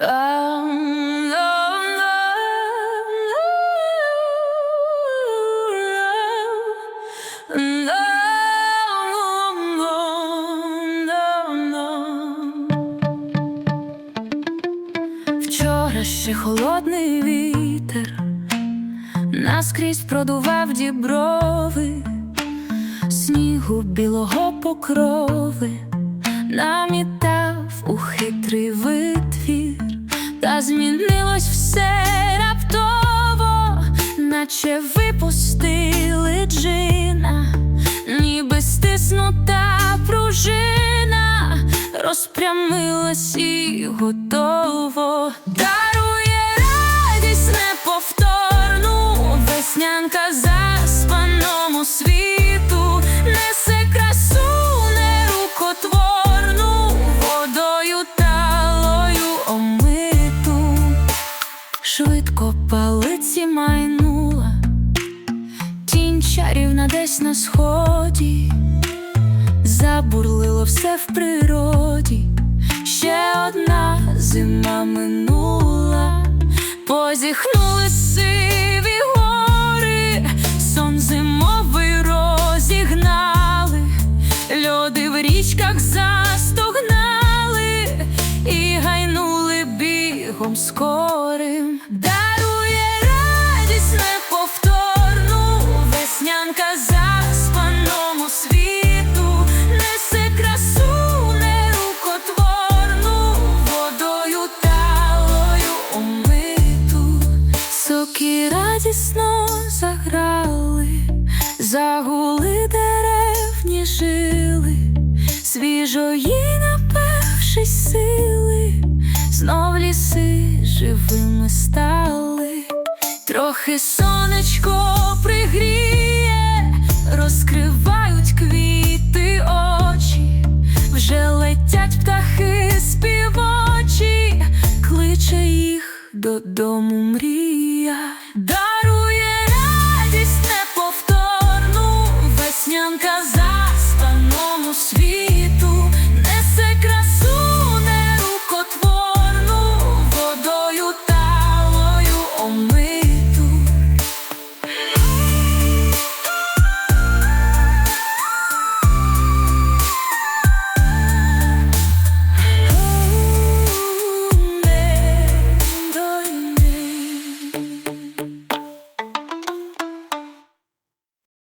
Вчора ще холодний вітер наскрізь продував діброви, снігу білого покрови, намітав у хитрий та змінилось все раптово, наче випустили джина, ніби стиснута пружина, розпрямилась і готово. Швидко палиці майнула, тінь чарівна десь на сході, забурлило все в природі. Ще одна зима минула, позіхнули сиві гори, сон зимовий розігнали, льоди в річках застогнали скорим. Дарує радість неповторну, веснянка заспаному світу, несе красу нерукотворну, водою талою омиту, соки радісно заграли, загули деревні жили, свіжої живими стали. Трохи сонечко пригріє, розкривають квіти очі, вже летять птахи співочі, кличе їх додому мрій.